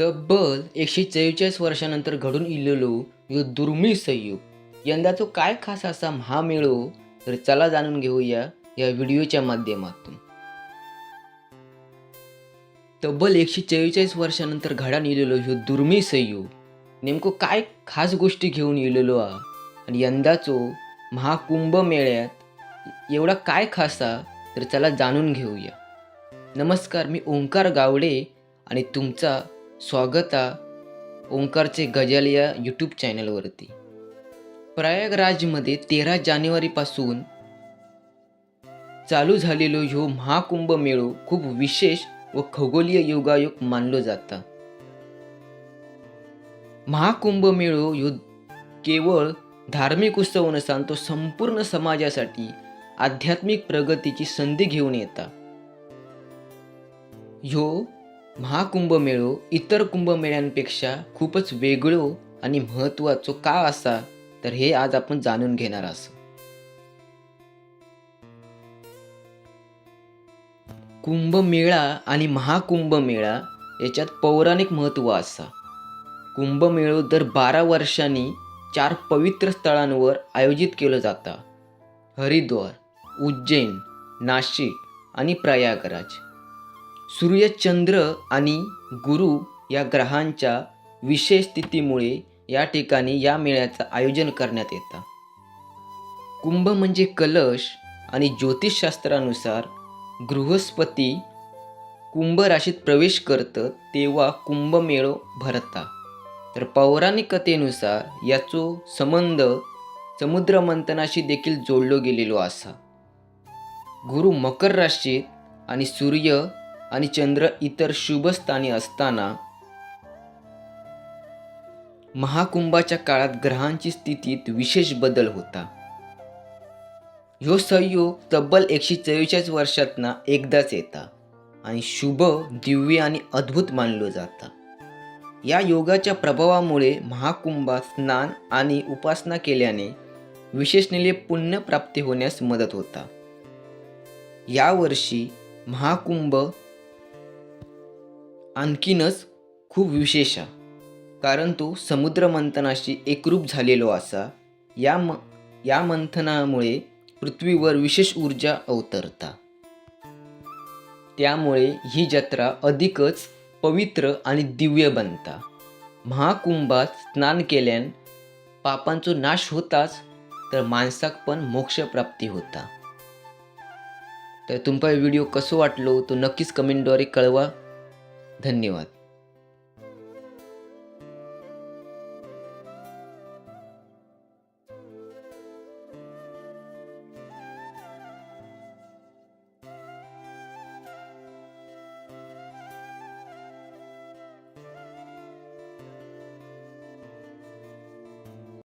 तब्बल एकशे चव्वेचाळीस वर्षानंतर घडून इलेलो यो दुर्मिळ संयोग. यंदाचो काय खास असा महामेळो? तर चला जाणून घेऊया या व्हिडिओच्या माध्यमातून. तब्बल एकशे चव्वेचाळीस वर्षानंतर घडान इलेलो ह्यो दुर्मिळ संयोग. नेमकं काय खास गोष्टी घेऊन इलेलो आ? आणि यंदाचो महाकुंभ मेळ्यात एवढा काय खासा? तर चला जाणून घेऊया. नमस्कार मी ओंकार गावडे आणि तुमचा स्वागत ओंकारचे गजल या यूट्यूब चॅनलवरती प्रयागराजमध्ये तेरा जानेवारीपासून चालू झालेलो ह्यो महाकुंभ मेळो खूप विशेष व खगोलीय योगायोग मानलो जाता. महाकुंभ मेळो ह्यो केवळ धार्मिक उत्सव नसान तो संपूर्ण समाजासाठी आध्यात्मिक प्रगतीची संधी घेऊन येता. ह्यो महाकुंभ मेळो इतर कुंभमेळ्यांपेक्षा खूपच वेगळो आणि महत्वाचो का असा? तर हे आज आपण जाणून घेणार असो कुंभमेळा आणि महाकुंभमेळा याच्यात पौराणिक महत्त्व असा. कुंभमेळो दर बारा वर्षांनी चार पवित्र स्थळांवर आयोजित केलं जाता. हरिद्वार उज्जैन नाशिक आणि प्रयागराज. सूर्य चंद्र आणि गुरु या ग्रहांच्या विशेष स्थितीमुळे या ठिकाणी या मेळ्याचं आयोजन करण्यात येतं. कुंभ म्हणजे कलश आणि ज्योतिषशास्त्रानुसार बृहस्पती कुंभ राशीत प्रवेश करतं तेव्हा कुंभमेळो भरता तर पौराणिक कथेनुसार याचो संबंध समुद्रमंथनाशी देखील जोडलो गेलेलो असा. गुरु मकर राशीत आणि सूर्य आणि चंद्र इतर शुभ स्थानी असताना महाकुंभाच्या काळात ग्रहांची स्थितीत विशेष बदल होता. ह्यो संयोग तब्बल एकशे चव्वेचाळीस वर्षातना एकदाच येता आणि शुभ दिव्य आणि अद्भुत मानलो जाता. या योगाच्या प्रभावामुळे महाकुंभात स्नान आणि उपासना केल्याने विशेष निले पुण्य प्राप्ती होण्यास मदत होता. यावर्षी महाकुंभ आणखीनच खूप विशेष कारण तो समुद्र मंथनाशी एकरूप झालेलो असा या म या मंथनामुळे पृथ्वीवर विशेष ऊर्जा अवतरता. त्यामुळे ही जत्रा अधिकच पवित्र आणि दिव्य बनता. महाकुंभात स्नान केल्यान पापांचो नाश होताच तर माणसाक पण मोक्षप्राप्ती होता. तर तुमचा व्हिडिओ कसो वाटलो तो नक्कीच कमेंटद्वारे कळवा. धन्यवाद.